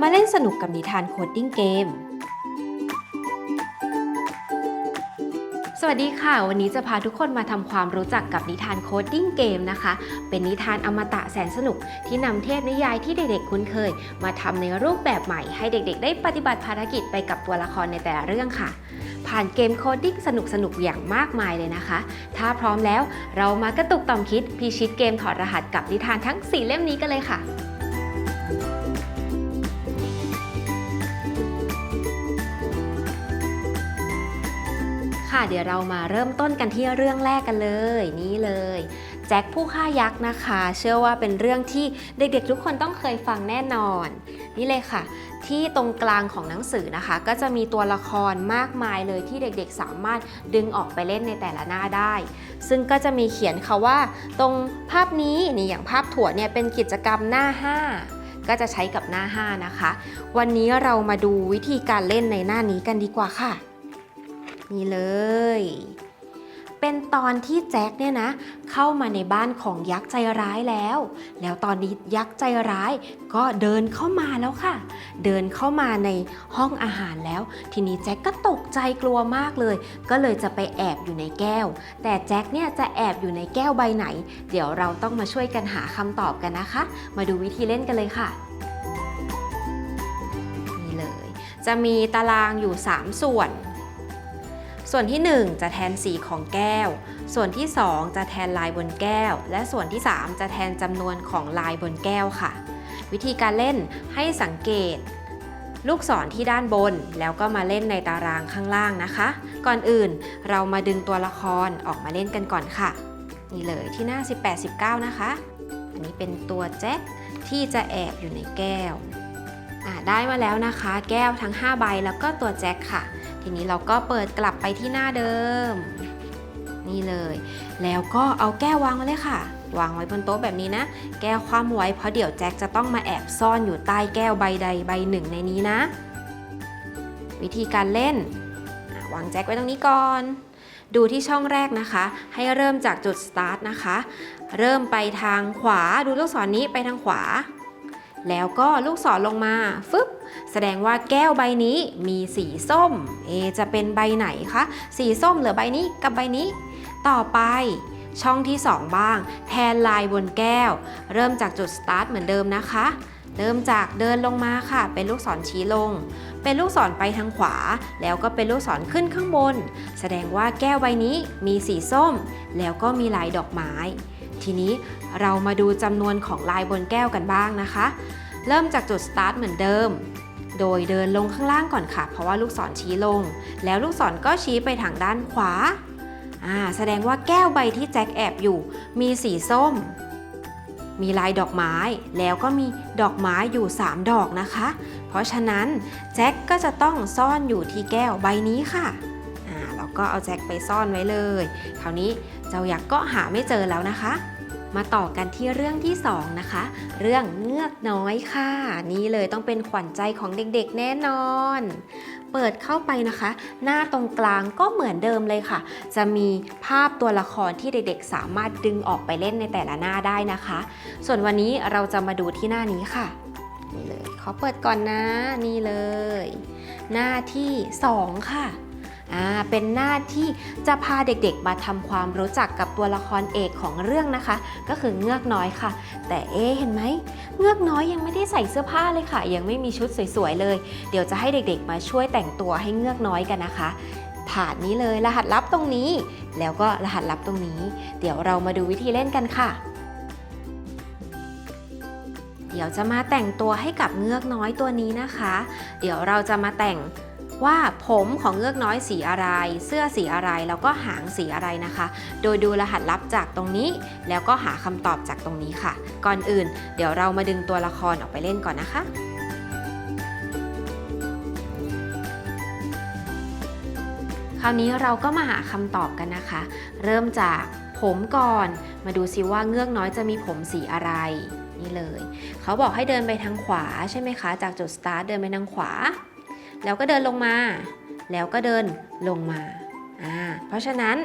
มาเล่นสนุกกับนิทานโคดดิ้งเกม สวัสดีค่ะ วันนี้จะพาทุกคนมาทำความรู้จักกับนิทานโคดดิ้งเกมนะคะ เป็นนิทานอมตะแสนสนุกที่นำเทพนิยายที่เด็กๆคุ้นเคย มาทำในรูปแบบใหม่ให้เด็กๆ ได้ปฏิบัติภารกิจไปกับตัวละครในแต่ละเรื่องค่ะ ผ่านเกมโคดดิ้งสนุกๆอย่างมากมายเลยนะคะ ถ้าพร้อมแล้วเรามากระตุกต่อมคิดพิชิตเกมถอดรหัสกับนิทานทั้ง 4 เล่มนี้กันเลยค่ะ เดี๋ยวเรามาเริ่มต้นกันที่เรื่องแรกกันเลยนี่เลยแจ็คผู้ฆ่ายักษ์นะคะ เชื่อว่าเป็นเรื่องที่เด็กๆทุกคนต้องเคยฟังแน่นอน นี่เลยค่ะ ที่ตรงกลางของหนังสือนะคะ ก็จะมีตัวละครมากมายเลยที่เด็กๆ สามารถดึงออกไปเล่นในแต่ละหน้าได้ ซึ่งก็จะมีเขียนค่ะว่า ตรงภาพนี้นี่อย่างภาพถั่วเนี่ยเป็นกิจกรรมหน้า 5ก็จะใช้กับหน้า 5 นะคะ วันนี้เรามาดูวิธีการเล่นในหน้านี้กันดีกว่าค่ะ นี่เลย เป็นตอนที่แจ็คเนี่ยนะ เข้ามาในบ้านของยักษ์ใจร้ายแล้ว แล้วตอนนี้ยักษ์ใจร้ายก็เดินเข้ามาแล้วค่ะ เดินเข้ามาในห้องอาหารแล้ว ทีนี้แจ็คก็ตกใจกลัวมากเลย ก็เลยจะไปแอบอยู่ในแก้ว แต่แจ็คเนี่ยจะแอบอยู่ในแก้วใบไหน เดี๋ยวเราต้องมาช่วยกันหาคำตอบกันนะคะ มาดูวิธีเล่นกันเลยค่ะนี่เลยจะมีตารางอยู่ 3 ส่วน ส่วนที่ 1 จะแทนสีของแก้ว ส่วนที่ 2 จะแทนลายบนแก้ว และส่วนที่ 3 จะแทนจำนวนของลายบนแก้วค่ะ วิธีการเล่นให้สังเกต ลูกศรที่ด้านบนแล้วก็มาเล่นในตารางข้างล่างนะคะ ก่อนอื่นเรามาดึงตัวละครออกมาเล่นกันก่อนค่ะ นี่เลยที่หน้า 18-19 นะคะ อันนี้เป็นตัวแจ็คที่จะแอบอยู่ในแก้วได้มาแล้วนะคะ แก้วทั้ง 5 ใบแล้วก็ตัวแจ็คค่ะ ทีนี้เราก็เปิดกลับไปที่หน้าเดิม นี่เลย แล้วก็เอาแก้ววางไว้เลยค่ะ วางไว้บนโต๊ะแบบนี้นะ แก้วคว่ำไว้เพราะเดี๋ยวแจ็คจะต้องมาแอบซ่อนอยู่ใต้แก้วใบใดใบหนึ่งในนี้นะ วิธีการเล่นวางแจ็คไว้ตรงนี้ก่อน ดูที่ช่องแรกนะคะ ให้เริ่มจากจุดสตาร์ทนะคะ เริ่มไปทางขวาดูลูกศรนนี้ไปทางขวา แล้วก็ลูกศรลงมาฟึบแสดงว่าแก้วใบนี้มีสีส้ม เอ จะเป็นใบไหนคะ สีส้มเหลือใบนี้กับใบนี้ ต่อไปช่องที่ 2 บ้าง แทนลายบนแก้ว เริ่มจากจุดสตาร์ทเหมือนเดิมนะคะ เริ่มจากเดินลงมาค่ะ เป็นลูกศรชี้ลง เป็นลูกศรไปทางขวา แล้วก็เป็นลูกศรขึ้นข้างบน แสดงว่าแก้วใบนี้มีสีส้ม แล้วก็มีลายดอกไม้ ทีนี้เรามาดูจำนวนของลายบนแก้วกันบ้างนะคะ เริ่มจากจุดสตาร์ทเหมือนเดิม โดยเดินลงข้างล่างก่อนค่ะ เพราะว่าลูกศรชี้ลง แล้วลูกศรก็ชี้ไปทางด้านขวาแสดงว่าแก้วใบที่แจ็คแอบอยู่ มีสีส้ม มีลายดอกไม้ แล้วก็มีดอกไม้อยู่ 3 ดอกนะคะ เพราะฉะนั้นแจ็คก็จะต้องซ่อนอยู่ที่แก้วใบนี้ค่ะ ก็เอาแจ็คไปซ่อนไว้เลย คราวนี้เจ้ายักษ์ก็หาไม่เจอแล้วนะคะ มาต่อกันที่เรื่องที่2นะคะ เรื่องเงือกน้อยค่ะ นี่เลยต้องเป็นขวัญใจของเด็กๆแน่นอน เปิดเข้าไปนะคะ หน้าตรงกลางก็เหมือนเดิมเลยค่ะ จะมีภาพตัวละครที่เด็กๆ สามารถดึงออกไปเล่นในแต่ละหน้าได้นะคะ ส่วนวันนี้เราจะมาดูที่หน้านี้ค่ะนี่เลยขอเปิดก่อนนะนี่เลย หน้าที่ 2 ค่ะ อ่าเป็นหน้าที่จะพาเด็กๆ มาทำความรู้จักกับตัวละครเอกของเรื่องนะคะ ก็คือเงือกน้อยค่ะ แต่เอ๊เห็นไหมเงือกน้อยยังไม่ได้ใส่เสื้อผ้าเลยค่ะ ยังไม่มีชุดสวยๆเลย เดี๋ยวจะให้เด็กๆ มาช่วยแต่งตัวให้เงือกน้อยกันนะคะผ่านนี้เลยรหัสลับตรงนี้ แล้วก็รหัสลับตรงนี้ เดี๋ยวเรามาดูวิธีเล่นกันค่ะ เดี๋ยวจะมาแต่งตัวให้กับเงือกน้อยตัวนี้นะคะ เดี๋ยวเราจะมาแต่ง ว่าผมของเงือกน้อยสีอะไร เสื้อสีอะไรแล้วก็หางสีอะไรนะคะ โดยดูรหัสลับจากตรงนี้ แล้วก็หาคำตอบจากตรงนี้ค่ะ ก่อนอื่น เดี๋ยวเรามาดึงตัวละครออกไปเล่นก่อนนะคะคราวนี้เราก็มาหาคำตอบกันนะคะ เริ่มจากผมก่อน มาดูซิว่าเงือกน้อยจะมีผมสีอะไรนี่เลย เขาบอกให้เดินไปทางขวาใช่ไหมคะ จากจุดสตาร์ทเดินไปทางขวา แล้วก็เดินลงมา แล้วก็เดินลงมาอ่าเพราะฉะนั้น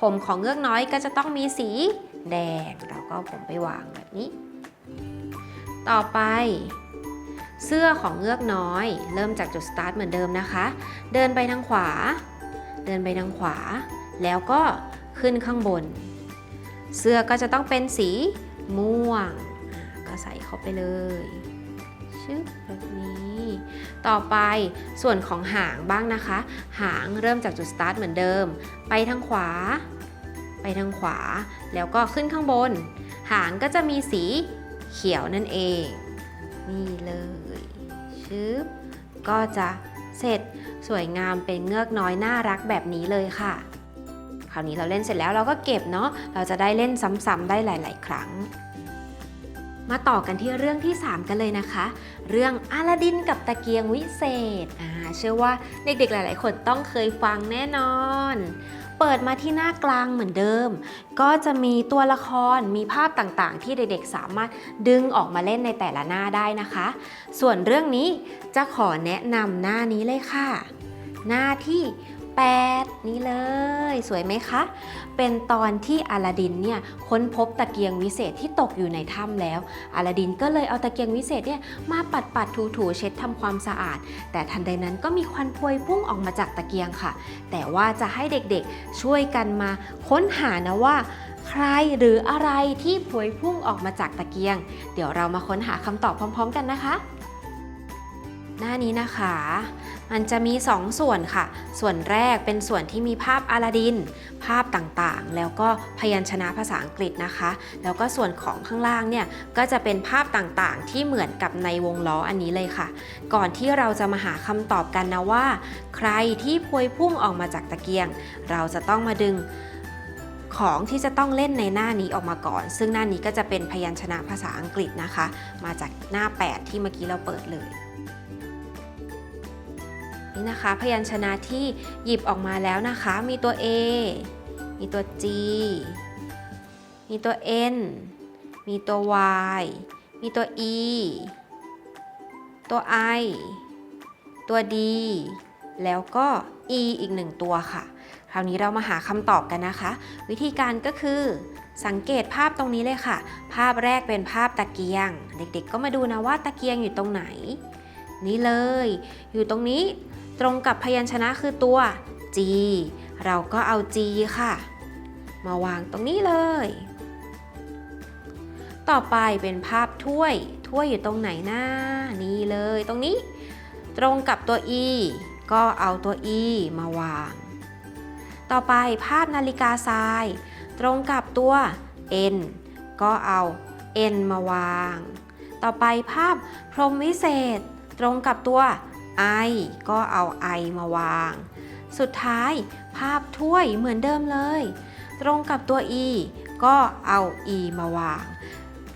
ผมของเงือกน้อยก็จะต้องมีสีแดงเราก็ผมไปวางแบบนี้ ต่อไป เสื้อของเงือกน้อย เริ่มจากจุดสตาร์ทเหมือนเดิมนะคะ เดินไปทางขวา เดินไปทางขวา แล้วก็ขึ้นข้างบน เสื้อก็จะต้องเป็นสีม่วง ก็ใส่เข้าไปเลยชึบแบบนี้ ต่อไปส่วนของหางบ้างนะคะ หางเริ่มจากจุดสตาร์ทเหมือนเดิม ไปทางขวา ไปทางขวา แล้วก็ขึ้นข้างบน หางก็จะมีสีเขียวนั่นเอง นี่เลยชึบก็จะเสร็จสวยงามเป็นเงือกน้อยน่ารักแบบนี้เลยค่ะ คราวนี้เราเล่นเสร็จแล้วเราก็เก็บเนาะเราจะได้เล่นซ้ำๆได้หลาย ๆ ครั้ง มาต่อกันที่เรื่องที่ 3 กันเลยนะคะ เรื่องอาลาดินกับตะเกียงวิเศษอ่าเชื่อว่าเด็กๆหลาย ๆ คนต้องเคยฟังแน่นอน เปิดมาที่หน้ากลางเหมือนเดิม ก็จะมีตัวละครมีภาพต่างๆ ที่เด็กๆ สามารถดึงออกมาเล่นในแต่ละหน้าได้นะคะ ส่วนเรื่องนี้จะขอแนะนำหน้านี้เลยค่ะ หน้าที่ 8 นี้เลย สวยไหมคะ เป็นตอนที่อลาดินเนี่ยค้นพบตะเกียงวิเศษที่ตกอยู่ในถ้ำแล้วอลาดินก็เลยเอาตะเกียงวิเศษเนี่ยมาปัดปัดถูถูๆเช็ดทำความสะอาด แต่ทันใดนั้นก็มีควันพวยพุ่งออกมาจากตะเกียงค่ะ แต่ว่าจะให้เด็กๆช่วยกันมาค้นหานะว่าใครหรืออะไรที่พวยพุ่งออกมาจากตะเกียง เดี๋ยวเรามาค้นหาคำตอบพร้อม ๆ กันนะคะ หน้านี้นะคะ มันจะมี2ส่วนค่ะ ส่วนแรกเป็นส่วนที่มีภาพอลาดิน ภาพต่างๆ แล้วก็พยัญชนะภาษาอังกฤษนะคะ แล้วก็ส่วนของข้างล่างเนี่ยก็จะเป็นภาพต่างๆ ที่เหมือนกับในวงล้ออันนี้เลยค่ะ ก่อนที่เราจะมาหาคำตอบกันนะว่า ใครที่พวยพุ่งออกมาจากตะเกียง เราจะต้องมาดึงของที่จะต้องเล่นในหน้านี้ออกมาก่อน ซึ่งหน้านี้ก็จะเป็นพยัญชนะภาษาอังกฤษนะคะ มาจากหน้า 8 ที่เมื่อกี้เราเปิดเลย นี่นะคะ พยัญชนะที่หยิบออกมาแล้วนะคะ มีตัว A มีตัว G มีตัว N มีตัว Y มีตัว E ตัว I ตัว D แล้วก็ E อีกหนึ่งตัวค่ะ คราวนี้เรามาหาคำตอบกันนะคะ วิธีการก็คือสังเกตภาพตรงนี้เลยค่ะ ภาพแรกเป็นภาพตะเกียง เด็กๆ ก็มาดูนะว่าตะเกียงอยู่ตรงไหน นี่เลย อยู่ตรงนี้ ตรงกับพยัญชนะคือตัว G เราก็เอา G ค่ะ มาวางตรงนี้เลย ต่อไปเป็นภาพถ้วย ถ้วยอยู่ตรงไหนนะ นี่เลยตรงนี้ ตรงกับตัว E ก็เอาตัว E มาวาง ต่อไปภาพนาฬิกาทราย ตรงกับตัว N ก็เอา N มาวาง ต่อไปภาพพรมวิเศษ ตรงกับตัว I ก็เอา I มาวาง สุดท้ายภาพถ้วยเหมือนเดิมเลย ตรงกับตัว E ก็เอา E มาวาง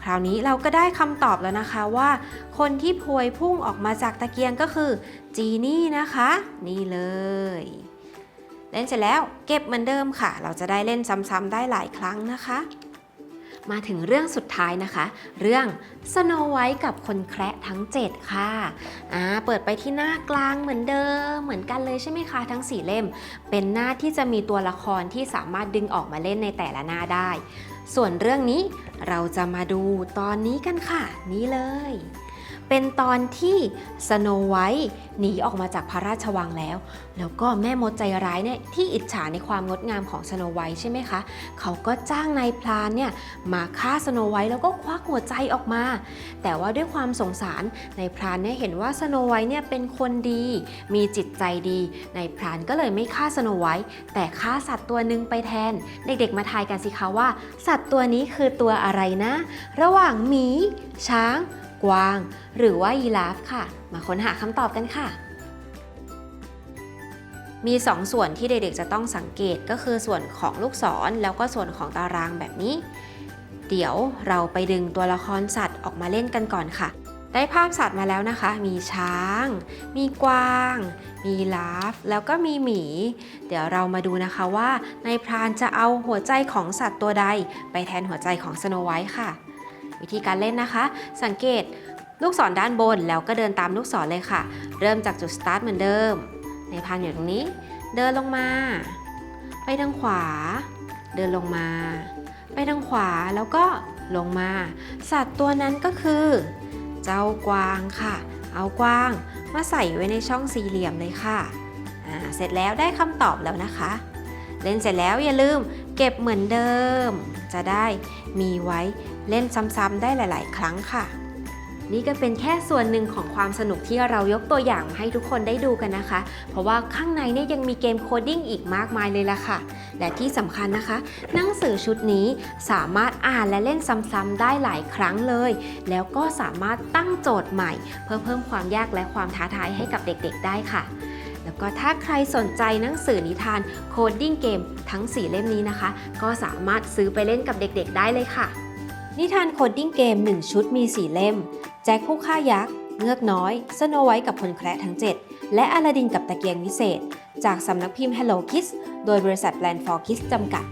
คราวนี้เราก็ได้คำตอบแล้วนะคะว่า คนที่พวยพุ่งออกมาจากตะเกียงก็คือจีนี่นะคะ นี่เลย เล่นเสร็จแล้วเก็บเหมือนเดิมค่ะ เราจะได้เล่นซ้ำๆได้หลายครั้งนะคะ มาถึงเรื่องสุดท้ายนะคะ เรื่องสโนไวท์กับคนแคระทั้ง 7 ค่ะอ่าเปิดไปที่หน้ากลางเหมือนเดิม เหมือนกันเลยใช่ไหมคะทั้ง 4 เล่ม เป็นหน้าที่จะมีตัวละครที่สามารถดึงออกมาเล่นในแต่ละหน้าได้ ส่วนเรื่องนี้เราจะมาดูตอนนี้กันค่ะ นี่เลย เป็นตอนที่สโนไวท์หนีออกมาจากพระราชวังแล้ว แล้วก็แม่มดใจร้ายเนี่ยที่อิจฉาในความงดงามของสโนไวท์ใช่ไหมคะ เขาก็จ้างนายพลานเนี่ยมาฆ่าสโนไวท์แล้วก็ควักหัวใจออกมา แต่ว่าด้วยความสงสารนายพรานเนี่ยเห็นว่าสโนไวท์เนี่ยเป็นคนดี มีจิตใจดีนายพรานก็เลยไม่ฆ่าสโนไวท์แต่ฆ่าสัตว์ตัวหนึ่งไปแทน เด็กๆมาทายกันสิคะว่า สัตว์ตัวนี้คือตัวอะไรนะ ระหว่างหมี ช้าง กวาง หรือว่ายีราฟค่ะ มาค้นหาคำตอบกันค่ะ มี 2 ส่วนที่เด็กๆจะต้องสังเกตก็คือส่วนของลูกศรแล้วก็ส่วนของตารางแบบนี้ เดี๋ยวเราไปดึงตัวละครสัตว์ออกมาเล่นกันก่อนค่ะ ได้ภาพสัตว์มาแล้วนะคะ มีช้าง มีกวาง มีลาฟ แล้วก็มีหมี เดี๋ยวเรามาดูนะคะว่า ในายพรานจะเอาหัวใจของสัตว์ตัวใด ไปแทนหัวใจของสโนไวท์ค่ะ วิธีการเล่นนะคะ สังเกตลูกศรด้านบนแล้วก็เดินตามลูกศรเลยค่ะ เริ่มจากจุดสตาร์ทเหมือนเดิม ในพรานอยู่ตรงนี้ เดินลงมา ไปทางขวา เดินลงมา ไปทางขวาแล้วก็ลงมา สัตว์ตัวนั้นก็คือ เจ้ากวางค่ะ เอากวางมาใส่ไว้ในช่องสี่เหลี่ยมเลยค่ะเสร็จแล้วได้คำตอบแล้วนะคะ เล่นเสร็จแล้วอย่าลืมเก็บเหมือนเดิม จะได้มีไว้ เล่นซ้ำๆได้หลาย ๆ ครั้งค่ะ นี่ก็เป็นแค่ส่วนหนึ่งของความสนุกที่เรายกตัวอย่างมาให้ทุกคนได้ดูกันนะคะ เพราะว่าข้างในเนี่ยยังมีเกมโคดดิ้งอีกมากมายเลยล่ะค่ะ และที่สำคัญนะคะ หนังสือชุดนี้สามารถอ่านและเล่นซ้ำๆได้หลายครั้งเลย แล้วก็สามารถตั้งโจทย์ใหม่ เพื่อเพิ่มความยากและความท้าทายให้กับเด็กๆ ได้ค่ะแล้วก็ถ้าใครสนใจหนังสือนิทานโคดดิ้งเกมทั้ง 4 เล่มนี้นะคะ ก็สามารถซื้อไปเล่นกับเด็กๆ ได้เลยค่ะ นิทานโคดดิ้งเกม 1 ชุดมี 4 เล่ม แจ็คผู้ฆ่ายักษ์ เงือกน้อย สโนไวท์กับพลแคระทั้ง 7 และอลาดินกับตะเกียงวิเศษ จากสำนักพิมพ์ Hello Kids โดยบริษัทแ Land for Kids จำกัด